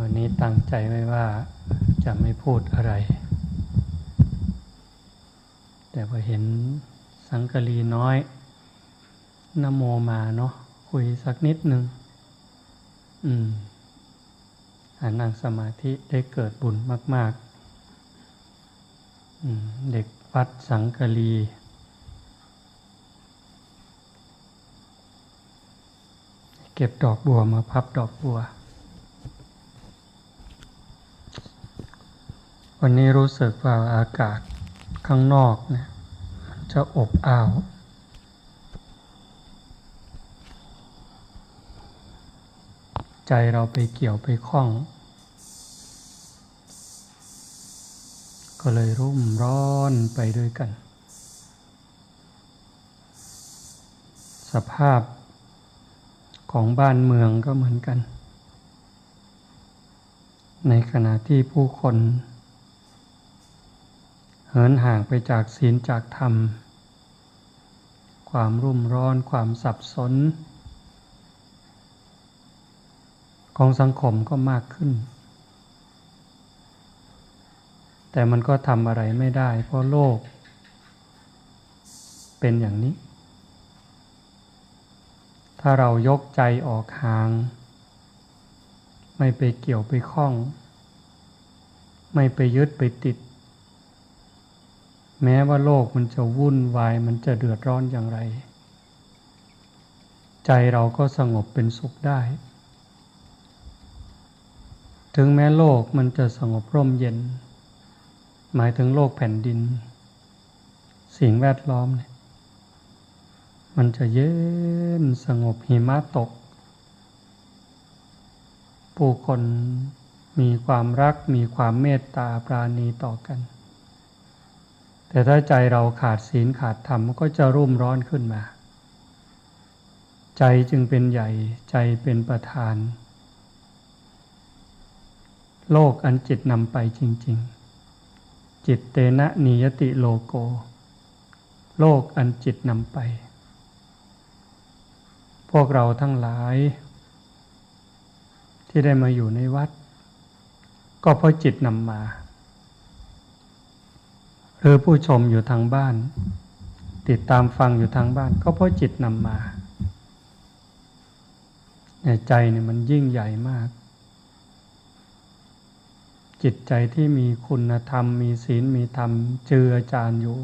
วันนี้ตั้งใจไว้ว่าจะไม่พูดอะไร แต่พอเห็นสังกะรีน้อยนโมมาเนาะคุยสักนิดหนึ่งอืมอานั่งสมาธิได้เกิดบุญมาก ๆ อืม เด็กวัดสังกะรีเก็บดอกบัวมาพับดอกบัว วันนี้รู้สึกว่าอากาศข้างนอกเนี่ยมันจะอบอ้าว ใจเราไปเกี่ยวไปคล้อง ก็เลยรุ่มร้อนไปด้วยกัน สภาพของบ้านเมืองก็เหมือนกัน ในขณะที่ผู้คน เหินห่างไปจากศีลจากธรรม ความรุ่มร้อนความสับสน ของสังคมก็มากขึ้น แต่มันก็ทำอะไรไม่ได้ เพราะโลก เป็นอย่างนี้ ถ้าเรายกใจออกห่าง ไม่ไปเกี่ยวไปคล้อง ไม่ไปยึดไปติด แม้ว่าโลกมันจะวุ่นวายมันจะเดือดร้อนอย่างไร ใจเราก็สงบเป็นสุขได้ ถึงแม้โลกมันจะสงบร่มเย็น หมายถึงโลกแผ่นดิน สิ่งแวดล้อมเนี่ยมันจะเย็นสงบหิมะตก ผู้คนมีความรักมีความเมตตาปราณีต่อกัน แต่ถ้าใจเราขาดศีลขาดธรรมก็จะรุ่มร้อนขึ้นมา ใจจึงเป็นใหญ่ใจเป็นประธาน โลกอันจิตนำไปจริง ๆ จิตเตนะนิยติโลโก โลกอันจิตนำไป พวกเราทั้งหลาย ที่ได้มาอยู่ในวัด ก็เพราะจิตนำมา หรือผู้ชมอยู่ทางบ้าน ติดตามฟังอยู่ทางบ้าน ก็เพราะจิตนำมาใจเนี่ยมันยิ่งใหญ่มาก จิตใจที่มีคุณธรรม มีศีลมีธรรม เจือจานอยู่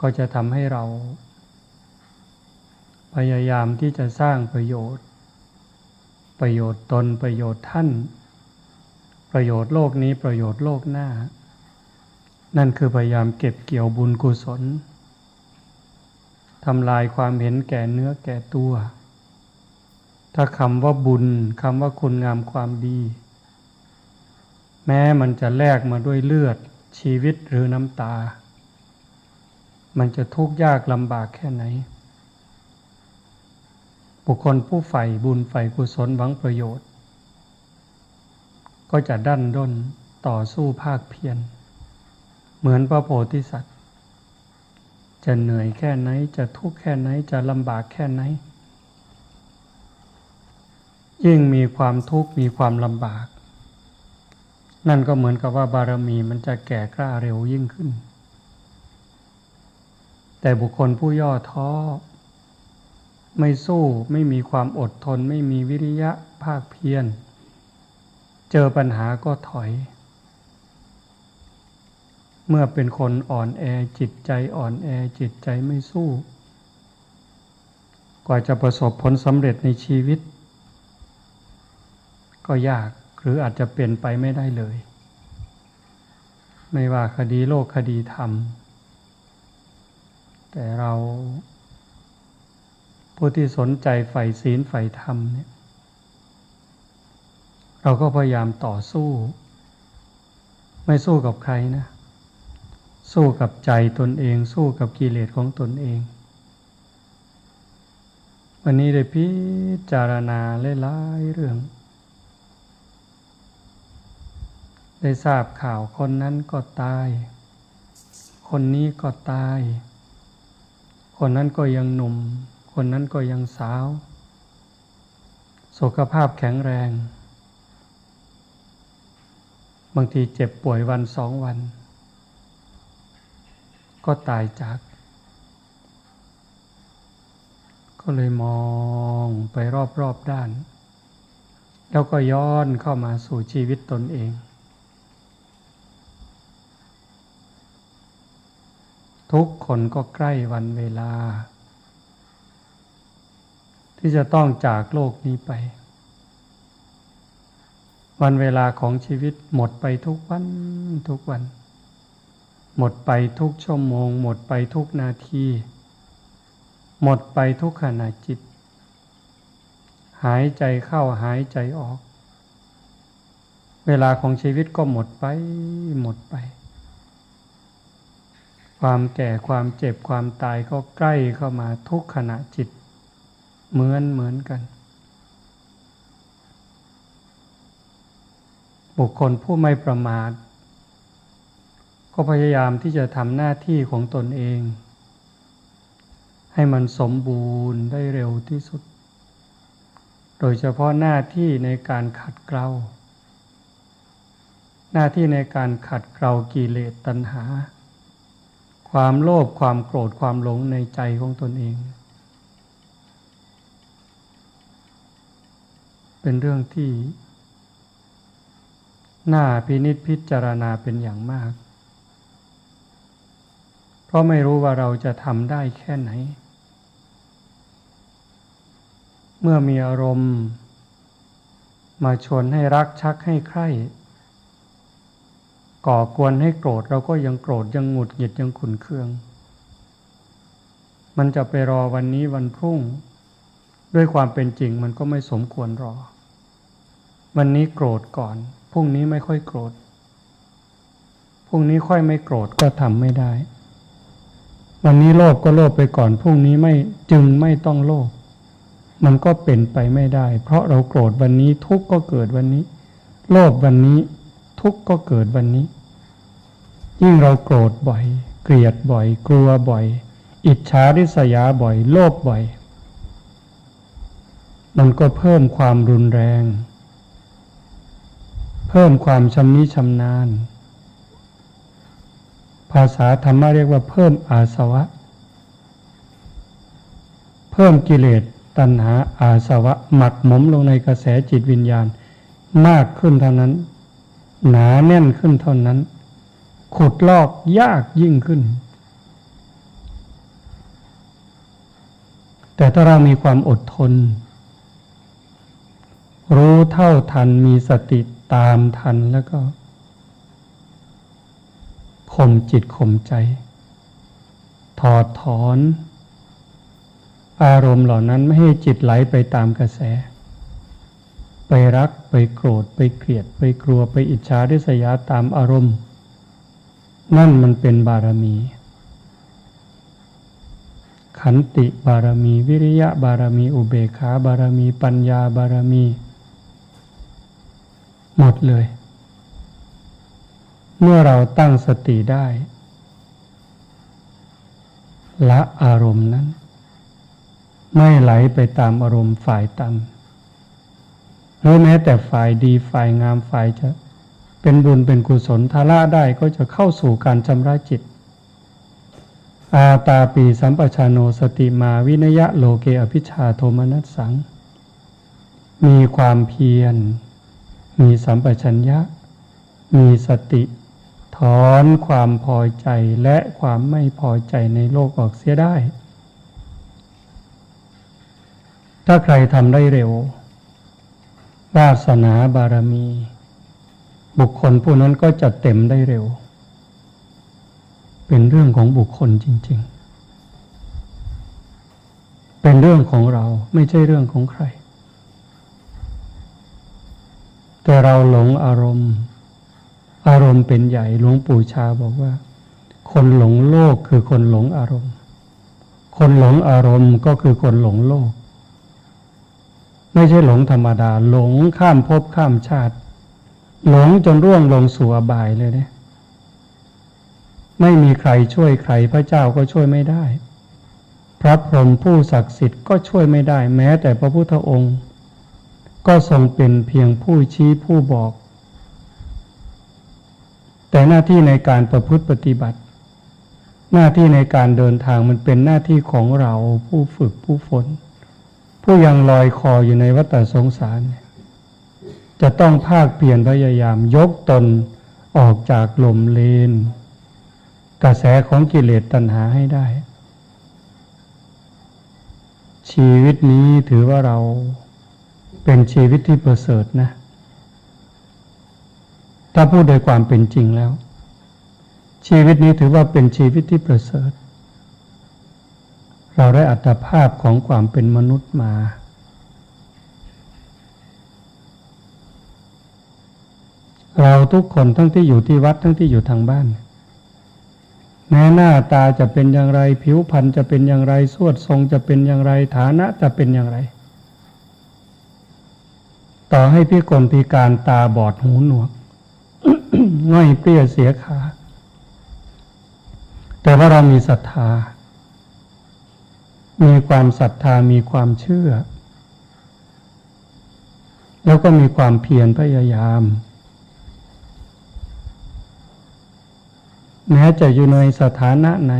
ก็จะทำให้เรา พยายามที่จะสร้างประโยชน์ ประโยชน์ตนประโยชน์ท่าน ประโยชน์โลกนี้ประโยชน์โลกหน้า นั่นคือพยายามเก็บเกี่ยวบุญกุศลทำลายความเห็นแก่เนื้อแก่ตัว ถ้าคำว่าบุญคำว่าคุณงามความดี แม้มันจะแลกมาด้วยเลือดชีวิตหรือน้ำตา มันจะทุกข์ยากลำบากแค่ไหน บุคคลผู้ใฝ่บุญใฝ่กุศลหวังประโยชน์ ก็จะดันด้นต่อสู้ภาคเพียร เหมือนพระโพธิสัตว์ จะเหนื่อยแค่ไหน จะทุกข์แค่ไหน จะลำบากแค่ไหน ยิ่งมีความทุกข์มีความลำบาก นั่นก็เหมือนกับว่าบารมีมันจะแก่กล้าเร็วยิ่งขึ้น แต่บุคคลผู้ย่อท้อ ไม่สู้ไม่มีความอดทน ไม่มีวิริยะภาคเพียร เจอปัญหาก็ถอย เมื่อเป็นคนอ่อนแอจิตใจอ่อนแอจิตใจไม่สู้ กว่าจะประสบผลสำเร็จในชีวิต ก็ยากหรืออาจจะเป็นไปไม่ได้เลย ไม่ว่าคดีโลกคดีธรรม แต่เราผู้ที่สนใจใฝ่ศีลใฝ่ธรรมเนี่ยเราก็พยายามต่อสู้ ไม่สู้กับใครนะ สู้กับใจตนเอง สู้กับกิเลสของตนเอง วันนี้ได้พิจารณาหลายเรื่อง ได้ทราบข่าวคนนั้นก็ตาย คนนี้ก็ตาย คนนั้นก็ยังหนุ่ม คนนั้นก็ยังสาว สุขภาพแข็งแรง บางทีเจ็บป่วยวันสองวัน ก็ตายจาก ก็เลยมองไปรอบๆด้าน แล้วก็ย้อนเข้ามาสู่ชีวิตตนเอง ทุกคนก็ใกล้วันเวลา ที่จะต้องจากโลกนี้ไปวันเวลาของชีวิตหมดไปทุกวันทุกวัน หมดไปทุกชั่วโมง หมดไปทุกนาที หมดไปทุกขณะจิต หายใจเข้าหายใจออก เวลาของชีวิตก็หมดไปหมดไป ความแก่ความเจ็บความตายก็ใกล้เข้ามาทุกขณะจิต เหมือนเหมือนกัน บุคคลผู้ไม่ประมาท ก็พยายามที่จะทำหน้าที่ของตนเอง ให้มันสมบูรณ์ได้เร็วที่สุด โดยเฉพาะหน้าที่ในการขัดเกลาหน้าที่ในการขัดเกลากิเลสตัณหา ความโลภความโกรธความหลงในใจของตนเอง เป็นเรื่องที่ น่าพินิจพิจารณาเป็นอย่างมาก เพราะไม่รู้ว่าเราจะทำได้แค่ไหน เมื่อมีอารมณ์ มาชวนให้รักชักให้ใคร่ก่อกวนให้โกรธเราก็ยังโกรธยังหงุดหงิดยังขุนเคือง มันจะไปรอวันนี้วันพรุ่ง ด้วยความเป็นจริงมันก็ไม่สมควรรอ วันนี้โกรธก่อน พรุ่งนี้ไม่ค่อยโกรธ พรุ่งนี้ค่อยไม่โกรธก็ทำไม่ได้ วันนี้โลภก็โลภไปก่อนพรุ่งนี้ไม่จึงไม่ต้องโลภมันก็เป็นไปไม่ได้ เพราะเราโกรธวันนี้ทุกข์ก็เกิดวันนี้ โลภวันนี้ทุกข์ก็เกิดวันนี้ ยิ่งเราโกรธบ่อย เกลียดบ่อย กลัวบ่อย อิจฉาริษยาบ่อย โลภบ่อย มันก็เพิ่มความรุนแรง เพิ่มความชำนิชำนาญ ภาษาธรรมะเรียกว่าเพิ่มอาสวะ เพิ่มกิเลสตัณหาอาสวะ หมักหมมลงในกระแสจิตวิญญาณ มากขึ้นเท่านั้น หนาแน่นขึ้นเท่านั้น ขุดลอกยากยิ่งขึ้น แต่ถ้าเรามีความอดทน รู้เท่าทันมีสติตามทันแล้วก็ ข่มจิตข่มใจ ถอดถอน อารมณ์เหล่านั้นไม่ให้จิตไหลไปตามกระแส ไปรักไปโกรธไปเกลียดไปกลัวไปอิจฉาริษยาตามอารมณ์ นั่นมันเป็นบารมี ขันติบารมี วิริยะบารมี อุเบกขาบารมี ปัญญาบารมี หมดเลย เมื่อเราตั้งสติได้ ละอารมณ์นั้น ไม่ไหลไปตามอารมณ์ฝ่ายต่ำหรือแม้แต่ฝ่ายดีฝ่ายงามฝ่ายจะเป็นบุญเป็นกุศลทาละได้ก็จะเข้าสู่การชำระจิต อาตาปีสัมปชานโนสติมาวินยะโลเกอภิชาโทมนัสสัง มีความเพียร มีสัมปชัญญะ มีสติ ถอนความพอใจและความไม่พอใจในโลกออกเสียได้ ถ้าใครทำได้เร็ว วาสนาบารมี บุคคลผู้นั้นก็จะเต็มได้เร็ว เป็นเรื่องของบุคคลจริง ๆ เป็นเรื่องของเราไม่ใช่เรื่องของใคร แต่เราหลงอารมณ์ อารมณ์เป็นใหญ่หลวงปู่ชาบอกว่า คนหลงโลกคือคนหลงอารมณ์ คนหลงอารมณ์ก็คือคนหลงโลก ไม่ใช่หลงธรรมดา หลงข้ามภพข้ามชาติ หลงจนร่วงลงสู่อบายเลยเนี่ยไม่มีใครช่วยใครพระเจ้าก็ช่วยไม่ได้ พระพรหมผู้ศักดิ์สิทธิ์ก็ช่วยไม่ได้ แม้แต่พระพุทธองค์ ก็ทรงเป็นเพียงผู้ชี้ผู้บอก แต่หน้าที่ในการประพฤติปฏิบัติ หน้าที่ในการเดินทางมันเป็นหน้าที่ของเราผู้ฝึกผู้ฝนผู้ยังลอยคออยู่ในวัฏสงสาร จะต้องภาคเปลี่ยนพยายามยกตนออกจากหลมเลน กระแสของกิเลสตัณหาให้ได้ ชีวิตนี้ถือว่าเราเป็นชีวิตที่ประเสริฐนะ ถ้าพูดโดยความเป็นจริงแล้ว ชีวิตนี้ถือว่าเป็นชีวิตที่ประเสริฐ เราได้อัตภาพของความเป็นมนุษย์มา เราทุกคนทั้งที่อยู่ที่วัดทั้งที่อยู่ทางบ้านแม้หน้าตาจะเป็นอย่างไร ผิวพรรณจะเป็นอย่างไรสวดทรงจะเป็นอย่างไรฐานะจะเป็นอย่างไร ต่อให้พี่กลพิการตาบอดหูหนวก ง่อยเปรี้ยเสียขา แต่ว่าเรามีศรัทธา มีความศรัทธามีความเชื่อ แล้วก็มีความเพียรพยายาม แม้จะอยู่ในสถานะไหน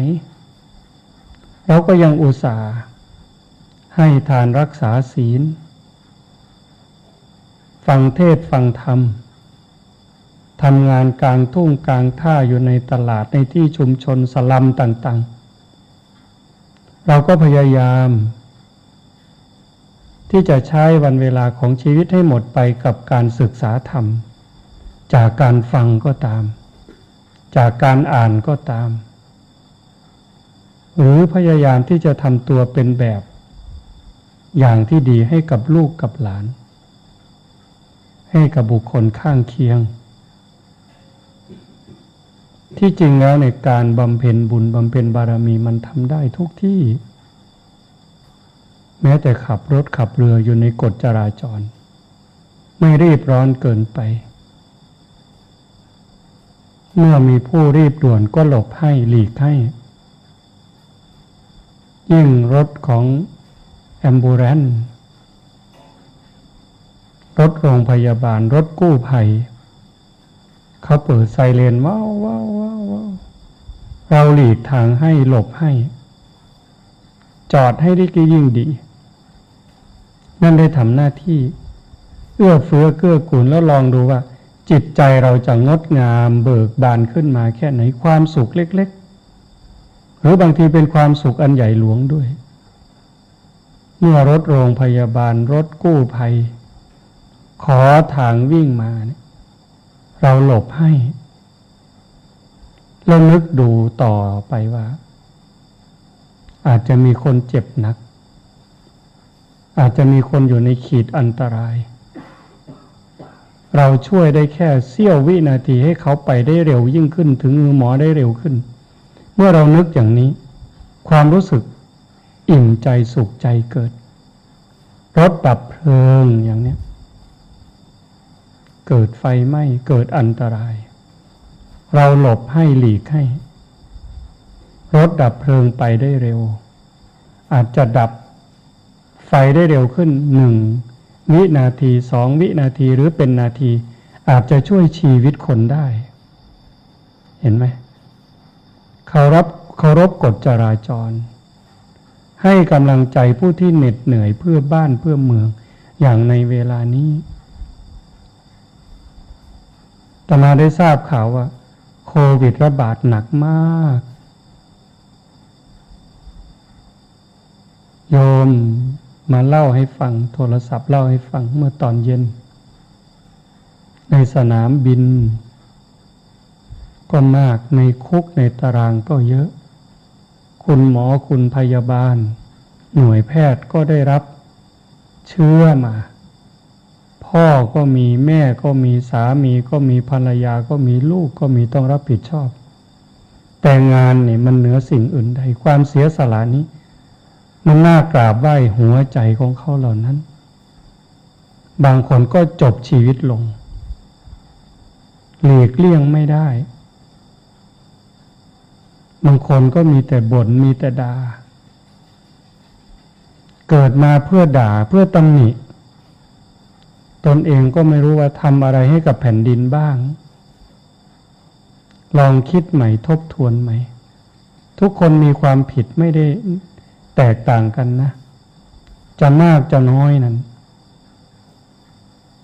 เราก็ยังอุตส่าห์ให้ทานรักษาศีล ฟังเทศฟังธรรม ทำงานกลางทุ่งกลางท่าอยู่ในตลาดในที่ชุมชนสลัมต่างๆ เราก็พยายาม ที่จะใช้วันเวลาของชีวิตให้หมดไปกับการศึกษาธรรม จากการฟังก็ตาม จากการอ่านก็ตาม หรือพยายามที่จะทำตัวเป็นแบบ อย่างที่ดีให้กับลูกกับหลาน ให้กับบุคคลข้างเคียง ที่จริงแล้วในการบำเพ็ญบุญบำเพ็ญบารมีมันทำได้ทุกที่ แม้แต่ขับรถขับเรืออยู่ในกฎจราจร ไม่รีบร้อนเกินไป เมื่อมีผู้รีบด่วนก็หลบให้หลีกให้ยิ่งรถของแอมบูเรนรถโรงพยาบาลรถกู้ภัย เขาเปิดไซเรนว้าวว้าวว้าววเราหลีกทางให้หลบให้ จอดให้ได้ก็ยิ่งดี นั่นได้ทำหน้าที่ เอื้อเฟื้อเกื้อกูลแล้วลองดูว่า จิตใจเราจะงดงามเบิกบานขึ้นมาแค่ไหนความสุขเล็ก ๆ หรือบางทีเป็นความสุขอันใหญ่หลวงด้วย เมื่อรถโรงพยาบาลรถกู้ภัย ขอทางวิ่งมาเนี่ย เราหลบให้แล้วนึกดูต่อไปว่า อาจจะมีคนเจ็บหนัก อาจจะมีคนอยู่ในขีดอันตราย เราช่วยได้แค่เสี้ยววินาทีให้เขาไปได้เร็วยิ่งขึ้น ถึงมือหมอได้เร็วขึ้น เมื่อเรานึกอย่างนี้ ความรู้สึกอิ่มใจสุขใจเกิดรถดับเพลิงอย่างเนี้ย เกิดไฟไหม้เกิดอันตราย เราหลบให้หลีกให้ รถดับเพลิงไปได้เร็ว อาจจะดับไฟได้เร็วขึ้นหนึ่งวินาทีสองวินาทีหรือเป็นนาที อาจจะช่วยชีวิตคนได้ เห็นไหมเคารพเคารพกฎจราจร ให้กำลังใจผู้ที่เหน็ดเหนื่อยเพื่อบ้านเพื่อเมืองอย่างในเวลานี้ ตมาได้ทราบข่าวว่า โควิดระบาดหนักมาก โยมมาเล่าให้ฟัง โทรศัพท์เล่าให้ฟังเมื่อตอนเย็น ในสนามบิน ก็มากในคุกในตารางก็เยอะ คุณหมอคุณพยาบาล หน่วยแพทย์ก็ได้รับเชื้อมา พ่อก็มีแม่ก็มีสามีก็มีภรรยาก็มีลูกก็มีต้องรับผิดชอบ แต่งานนี่มันเหนือสิ่งอื่นใดความเสียสละนี้ มันน่ากราบไหว้หัวใจของเขาเหล่านั้น บางคนก็จบชีวิตลง หลีกเลี่ยงไม่ได้ บางคนก็มีแต่บน่นมีแต่ดา่าเกิดมาเพื่อด่าเพื่อตำหนิ ตนเองก็ไม่รู้ว่าทำอะไรให้กับแผ่นดินบ้าง ลองคิดใหม่ทบทวนใหม่ ทุกคนมีความผิดไม่ได้แตกต่างกันนะ จะมากจะน้อยนั้น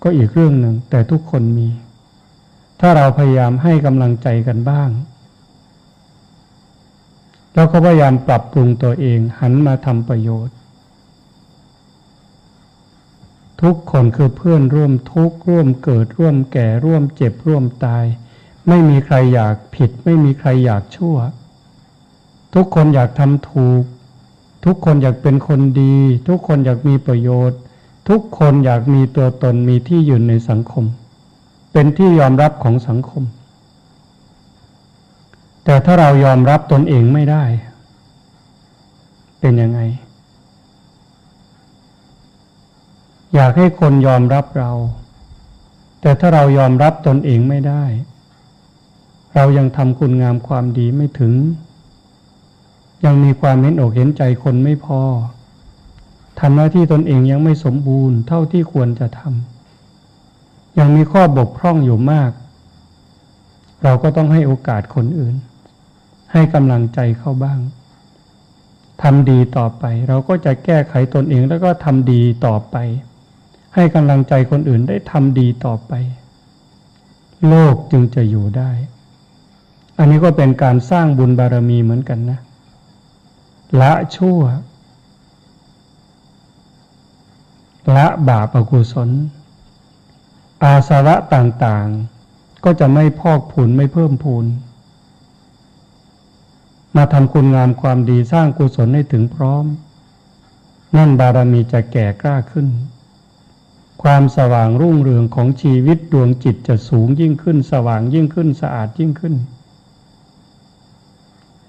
ก็อีกเรื่องหนึ่ง แต่ทุกคนมี ถ้าเราพยายามให้กำลังใจกันบ้างแล้วก็พยายามปรับปรุงตัวเองหันมาทำประโยชน์ ทุกคนคือเพื่อนร่วมทุกข์ร่วมเกิดร่วมแก่ร่วมเจ็บร่วมตาย ไม่มีใครอยากผิด ไม่มีใครอยากชั่ว ทุกคนอยากทำถูก ทุกคนอยากเป็นคนดี ทุกคนอยากมีประโยชน์ ทุกคนอยากมีตัวตนมีที่ยืนในสังคม เป็นที่ยอมรับของสังคม แต่ถ้าเรายอมรับตนเองไม่ได้ เป็นยังไง อยากให้คนยอมรับเรา แต่ถ้าเรายอมรับตนเองไม่ได้ เรายังทำคุณงามความดีไม่ถึง ยังมีความเห็นอกเห็นใจคนไม่พอทำหน้าที่ตนเองยังไม่สมบูรณ์เท่าที่ควรจะทำยังมีข้อบกพร่องอยู่มาก เราก็ต้องให้โอกาสคนอื่น ให้กำลังใจเข้าบ้างทำดีต่อไป เราก็จะแก้ไขตนเองแล้วก็ทำดีต่อไป ให้กำลังใจคนอื่นได้ทำดีต่อไป โลกจึงจะอยู่ได้ อันนี้ก็เป็นการสร้างบุญบารมีเหมือนกันนะ ละชั่ว ละบาปอกุศล อาสาระต่างๆ ก็จะไม่พอกพูนไม่เพิ่มพูนมาทำคุณงามความดีสร้างกุศลให้ถึงพร้อม นั่นบารมีจะแก่กล้าขึ้น ความสว่างรุ่งเรืองของชีวิตดวงจิตจะสูงยิ่งขึ้น สว่างยิ่งขึ้นสะอาดยิ่งขึ้น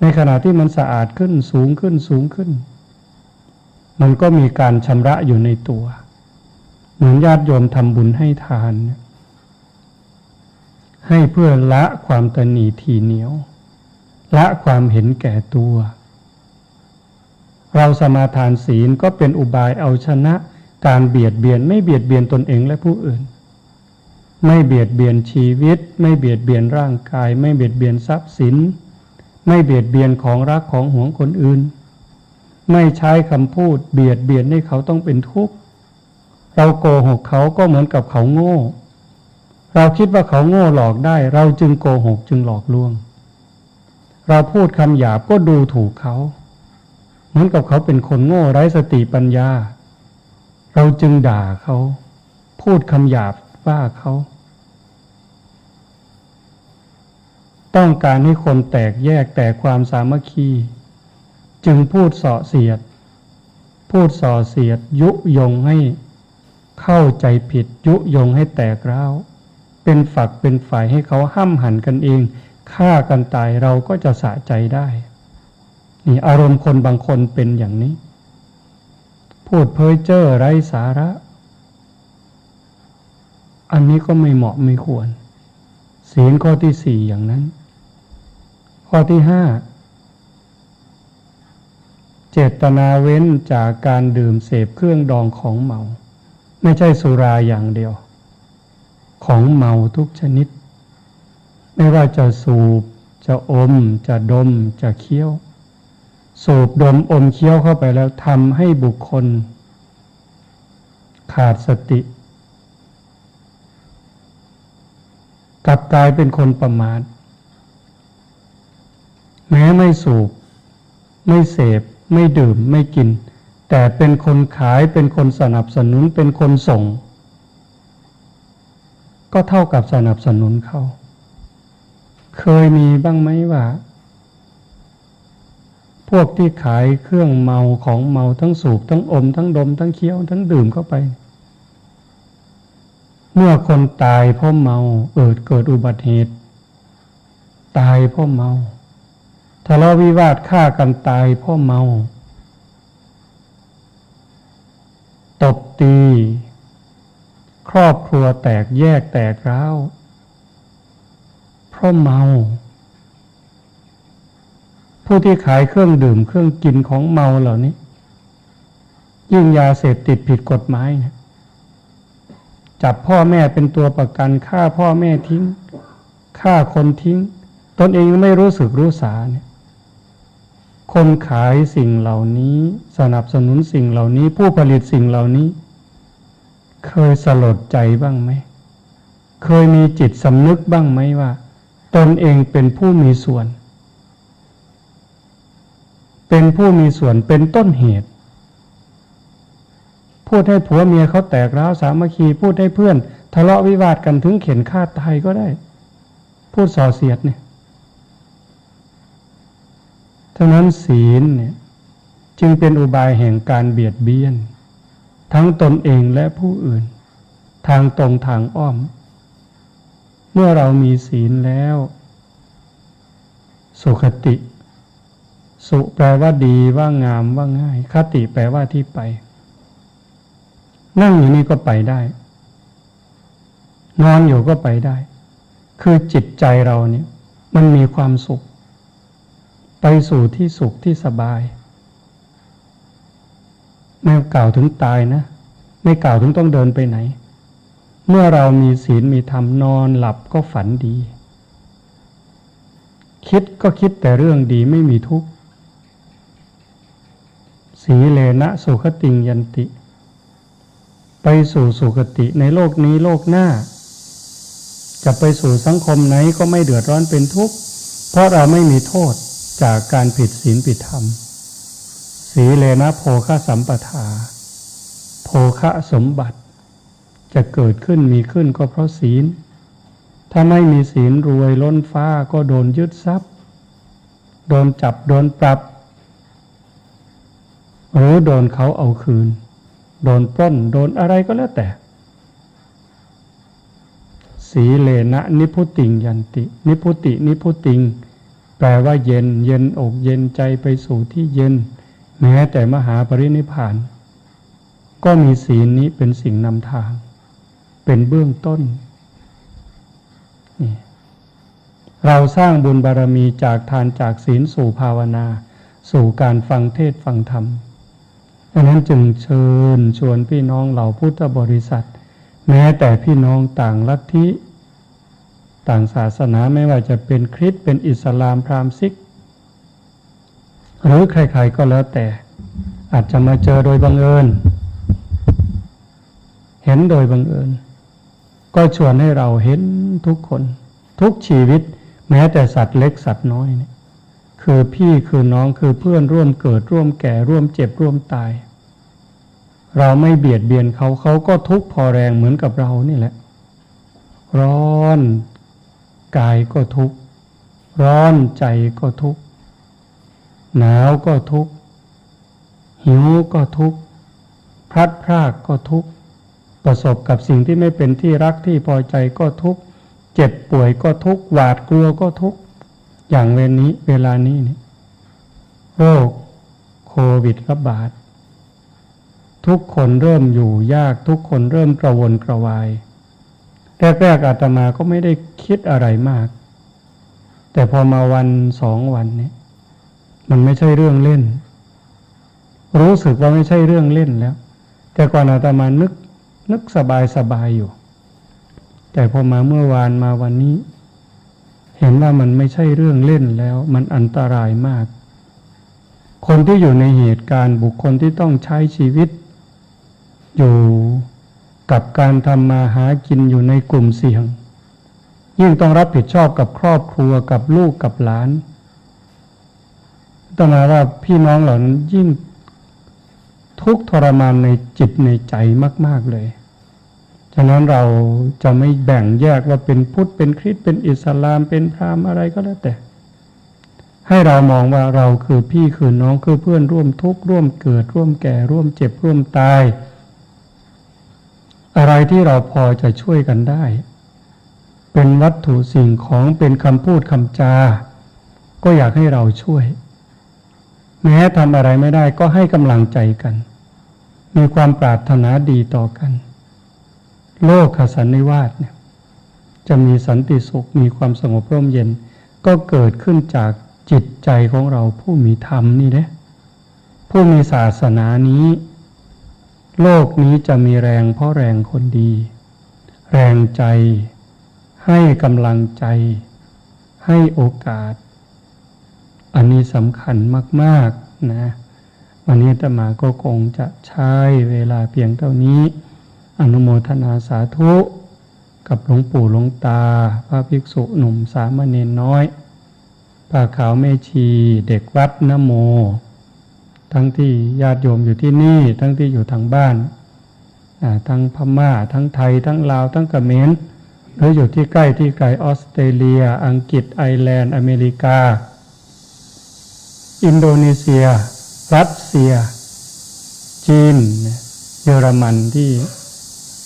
ในขณะที่มันสะอาดขึ้นสูงขึ้นสูงขึ้น มันก็มีการชำระอยู่ในตัว เหมือนญาติโยมทำบุญให้ทาน ให้เพื่อละความตนีทีเหนียว ละความเห็นแก่ตัว เราสมาทานศีลก็เป็นอุบายเอาชนะ การเบียดเบียนไม่เบียดเบียนตนเองและผู้อื่น ไม่เบียดเบียนชีวิต ไม่เบียดเบียนร่างกาย ไม่เบียดเบียนทรัพย์สิน ไม่เบียดเบียนของรักของหวงคนอื่น ไม่ใช้คำพูดเบียดเบียนให้เขาต้องเป็นทุกข์เราโกหกเขาก็เหมือนกับเขาโง่ เราคิดว่าเขาโง่หลอกได้ เราจึงโกหกจึงหลอกลวง เราพูดคำหยาบก็ดูถูกเขา เหมือนกับเขาเป็นคนโง่ไร้สติปัญญา เราจึงด่าเขา พูดคำหยาบว่าเขา ต้องการให้คนแตกแยกแต่ความสามัคคี จึงพูดส่อเสียด พูดส่อเสียดยุยงให้เข้าใจผิดยุยงให้แตกร้าวเป็นฝักเป็นฝ่ายให้เขาห้ามหันกันเองฆ่ากันตายเราก็จะสะใจได้ นี่อารมณ์คนบางคนเป็นอย่างนี้ พูดเพ้อเจ้อไร้สาระ อันนี้ก็ไม่เหมาะไม่ควร ศีลข้อที่สี่อย่างนั้น ข้อที่ห้าเจตนาเว้นจากการดื่มเสพเครื่องดองของเมา ไม่ใช่สุราอย่างเดียว ของเมาทุกชนิด ไม่ว่าจะสูบ จะอม จะดม จะเคี้ยว สูบดมอมเคี้ยวเข้าไปแล้วทำให้บุคคล ขาดสติ กลับกลายเป็นคนประมาทแม้ไม่สูบ ไม่เสพ ไม่ดื่ม ไม่กิน แต่เป็นคนขายเป็นคนสนับสนุนเป็นคนส่ง ก็เท่ากับสนับสนุนเขา เคยมีบ้างไหมว่า พวกที่ขายเครื่องเมาของเมาทั้งสูบทั้งอม ทั้งดม ทั้งเคี้ยวทั้งดื่มเข้าไป เมื่อคนตายเพราะเมาเอิดเกิดอุบัติเหตุ ตายเพราะเมาทะเลาะวิวาทฆ่ากันตายเพราะเมา ตบตี ครอบครัวแตกแยกแตกร้าวเพราะเมา ผู้ที่ขายเครื่องดื่มเครื่องกินของเมาเหล่านี้ ยิ่งยาเสพติดผิดกฎหมายนี่ยจับพ่อแม่เป็นตัวประกันฆ่าพ่อแม่ทิ้งฆ่าคนทิ้ง ตนเองไม่รู้สึกรู้สาเนี่ยคนขายสิ่งเหล่านี้สนับสนุนสิ่งเหล่านี้ ผู้ผลิตสิ่งเหล่านี้ เคยสลดใจบ้างไหม เคยมีจิตสำนึกบ้างไหมว่า ตนเองเป็นผู้มีส่วน เป็นผู้มีส่วนเป็นต้นเหตุ พูดให้ผัวเมียเขาแตกร้าวสามัคคีพูดให้เพื่อน ทะเลาะวิวาทกันถึงเข็นฆ่าตายก็ได้ พูดส่อเสียดเนี่ยฉะนั้นศีลเนี่ยจึงเป็นอุบายแห่งการเบียดเบียน ทั้งตนเองและผู้อื่น ทางตรงทางอ้อม เมื่อเรามีศีลแล้ว สุขติ สุแปลว่าดีว่างามว่าง่าย คติแปลว่าที่ไป นั่งอยู่นี่ก็ไปได้ นอนอยู่ก็ไปได้ คือจิตใจเราเนี่ย มันมีความสุข ไปสู่ที่สุขที่สบาย ไม่กล่าวถึงตายนะ ไม่กล่าวถึงต้องเดินไปไหน เมื่อเรามีศีลมีธรรมนอนหลับก็ฝันดี คิดก็คิดแต่เรื่องดีไม่มีทุกข์ สีเลนะสุขติงยันติ ไปสู่สุขติในโลกนี้โลกหน้า จะไปสู่สังคมไหนก็ไม่เดือดร้อนเป็นทุกข์ เพราะเราไม่มีโทษจากการผิดศีลผิดธรรม สีเลนะโภคสัมปทา โภคสมบัติ จะเกิดขึ้นมีขึ้นก็เพราะศีล ถ้าไม่มีศีลรวยล้นฟ้าก็โดนยึดทรัพย์ โดนจับโดนปรับ หรือโดนเขาเอาคืน โดนปล้น โดนอะไรก็แล้วแต่ สีเลนะนิพุติงยันติ นิพุตินิพุติง แปลว่าเย็น เย็นอกเย็นใจไปสู่ที่เย็น แม้แต่มหาปรินิพาน ก็มีศีลนี้เป็นสิ่งนำทาง เป็นเบื้องต้นนี่เราสร้างบุญบารมีจากทานจากศีลสู่ภาวนา สู่การฟังเทศฟังธรรม ดังนั้นจึงเชิญชวนพี่น้องเหล่าพุทธบริษัท แม้แต่พี่น้องต่างลัทธิ ต่างศาสนาไม่ว่าจะเป็นคริสต์เป็นอิสลามพราหมณ์ซิก หรือใครๆก็แล้วแต่ อาจจะมาเจอโดยบังเอิญ เห็นโดยบังเอิญ ก็ชวนให้เราเห็นทุกคน ทุกชีวิต แม้แต่สัตว์เล็กสัตว์น้อยเนี่ยคือพี่คือน้องคือเพื่อนร่วมเกิดร่วมแก่ร่วมเจ็บร่วมตาย เราไม่เบียดเบียนเขาเขาก็ทุกข์พอแรงเหมือนกับเรานี่แหละ ร้อนกายก็ทุกข์ร้อนใจก็ทุกข์หนาวก็ทุกข์หิวก็ทุกข์พลัดพรากก็ทุกข์ประสบกับสิ่งที่ไม่เป็นที่รักที่พอใจก็ทุกข์เจ็บป่วยก็ทุกข์หวาดกลัวก็ทุกข์อย่างเวลนี้เวลานี้นี่โรคโควิดระบาด ทุกคนเริ่มอยู่ยากทุกคนเริ่มกระวนกระวายแรกๆอาตมาก็ไม่ได้คิดอะไรมาก แต่พอมาวันสองวันนี้มันไม่ใช่เรื่องเล่น รู้สึกว่าไม่ใช่เรื่องเล่นแล้ว แต่ก่อนอาตมานึกนึกสบายสบายอยู่ แต่พอมาเมื่อวานมาวันนี้ เห็นว่ามันไม่ใช่เรื่องเล่นแล้ว มันอันตรายมาก คนที่อยู่ในเหตุการณ์บุคคลที่ต้องใช้ชีวิต อยู่กับการทำมาหากินอยู่ในกลุ่มเสี่ยง ยิ่งต้องรับผิดชอบกับครอบครัวกับลูกกับหลานต้องมาว่าพี่น้องเหล่านั้นยิ่งทุกข์ทรมานในจิตในใจมาก ๆเลย ฉะนั้นเราจะไม่แบ่งแยกว่าเป็นพุทธเป็นคริสต์เป็นอิสลามเป็นพราหมณ์อะไรก็แล้วแต่ ให้เรามองว่าเราคือพี่คือน้องคือเพื่อนร่วมทุกข์ร่วมเกิดร่วมแก่ร่วมเจ็บร่วมตาย อะไรที่เราพอจะช่วยกันได้ เป็นวัตถุสิ่งของเป็นคำพูดคำจา ก็อยากให้เราช่วย แม้ทำอะไรไม่ได้ก็ให้กำลังใจกัน มีความปรารถนาดีต่อกัน โลกขสันนิวาสเนี่ยจะมีสันติสุขมีความสงบร่มเย็น ก็เกิดขึ้นจากจิตใจของเราผู้มีธรรมนี่นะผู้มีศาสนานี้ โลกนี้จะมีแรงเพราะแรงคนดี แรงใจ ให้กำลังใจ ให้โอกาส อันนี้สำคัญมากๆนะวันนี้ตมาก็คงจะใช้เวลาเพียงเท่านี้ อนุโมทนาสาธุ กับหลวงปู่หลวงตา พระภิกษุหนุ่มสามเณรน้อยผ้าขาวแม่ชี เด็กวัดนโม ทั้งที่ญาติโยมอยู่ที่นี่ ทั้งที่อยู่ทางบ้านทั้งพม่า ทั้งไทย ทั้งลาว ทั้งเขมรหรืออยู่ที่ใกล้ที่ไกลออสเตรเลีย อังกฤษไอร์แลนด์ อเมริกา อินโดนีเซีย รัสเซีย จีน เยอรมันที่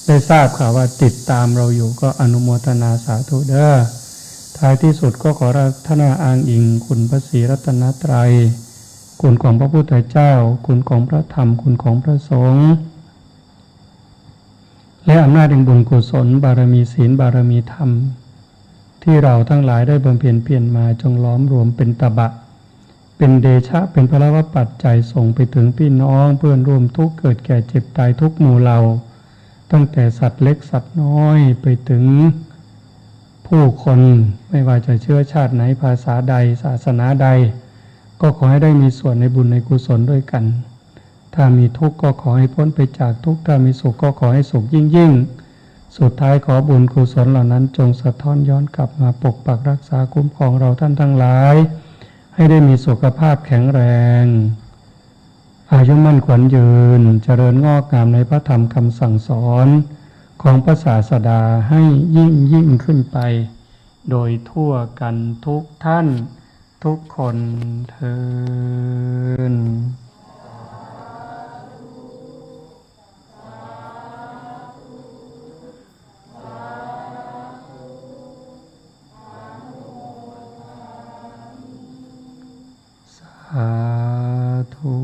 ได้ทราบข่าวว่าติดตามเราอยู่ก็อนุโมทนาสาธุเด้อท้ายที่สุดก็ขอรัตนาอ้างอิงคุณพระศรีรัตนตรัย คุณของพระพุทธเจ้า คุณของพระธรรม คุณของพระสงฆ์และอำนาจแห่งบุญกุศล บารมีศีลบารมีธรรม ที่เราทั้งหลายได้บำเพ็ญเพียรมาจงล้อมรวมเป็นตบะ เป็นเดชะเป็นพระวปัจจัยส่งไปถึงพี่น้องเพื่อนร่วมทุกข์เกิดแก่เจ็บตายทุกหมู่เรา ตั้งแต่สัตว์เล็กสัตว์น้อยไปถึงผู้คนไม่ว่าจะเชื้อชาติไหนภาษาใดศาสนาใด ก็ขอให้ได้มีส่วนในบุญในกุศลด้วยกัน ถ้ามีทุกข์ก็ขอให้พ้นไปจากทุกข์ถ้ามีสุขก็ขอให้สุขยิ่งยิ่งสุดท้ายขอบุญกุศลเหล่านั้น จงสะท้อนย้อนกลับมาปกปักรักษาคุ้มครองเราท่านทั้งหลาย ให้ได้มีสุขภาพแข็งแรง อายุมั่นขวัญยืน เจริญงอกงามในพระธรรมคำสั่งสอน ของพระศาสดาให้ยิ่งยิ่งขึ้นไป โดยทั่วกันทุกท่าน ทุกคนเทินสาธุ